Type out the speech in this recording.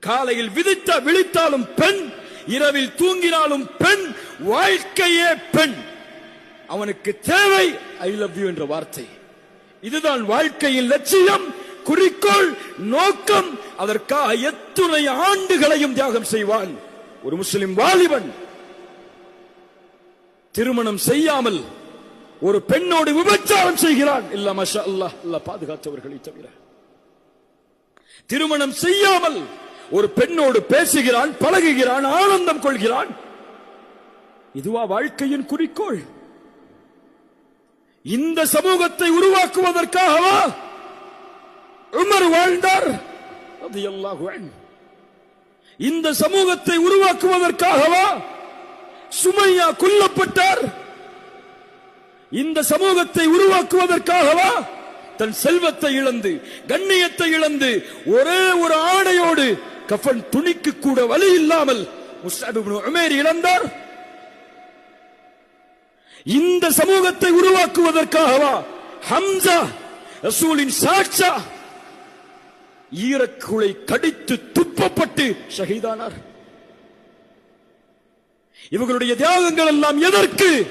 காலையில் விதித்த விழித்தாலும் பெண் இரவில் தூங்கினாலும் பெண் வாழ்க்கையே பெண். அவனுக்கு தேவை ஐ லவ் யூ என்ற வார்த்தை. இதுதான் வாழ்க்கையின் லட்சியம் குறிக்கோள் நோக்கம். அதற்காக எத்துணை ஆண்டுகளையும் தியாகம் செய்வான். ஒரு முஸ்லிம் வாலிபன். திருமணம் செய்யாமல் ஒரு பெண்ணோடு விபச்சாரம் செய்கிறான். இல்ல மஷா அல்லாஹ் அல்லாஹ் பாதுகாத்தவர்களை தவிர. திருமணம் செய்யாமல் ஒரு பெண்ணோடு பேசுகிறான் பழகுகிறான் ஆனந்தம் கொள்கிறான். இதுவா வாழ்க்கையின் குறிக்கோள்? இந்த சமூகத்தை உருவாக்குவதற்காகவா உமர் வாழ்ந்தார்? அது எல்லாம் இந்த சமூகத்தை உருவாக்குவதற்காகவா சுமையா கொல்லப்பட்டார்? இந்த சமூகத்தை உருவாக்குவதற்காகவா தன் செல்வத்தை இழந்து கண்ணியத்தை இழந்து ஒரே ஒரு ஆடையோடு கஃன் துணிக்கு கூட வழி இல்லாமல் முஸ்அப் இழந்தார் இந்த சமூகத்தை உருவாக்குவதற்காகவா ஹம்சா ரசூலின் சாட்சா ஈரக்குளை கடித்து துப்பப்பட்டு ஷஹீதானார். இவர்களுடைய தியாகங்கள் எல்லாம் எதற்கு?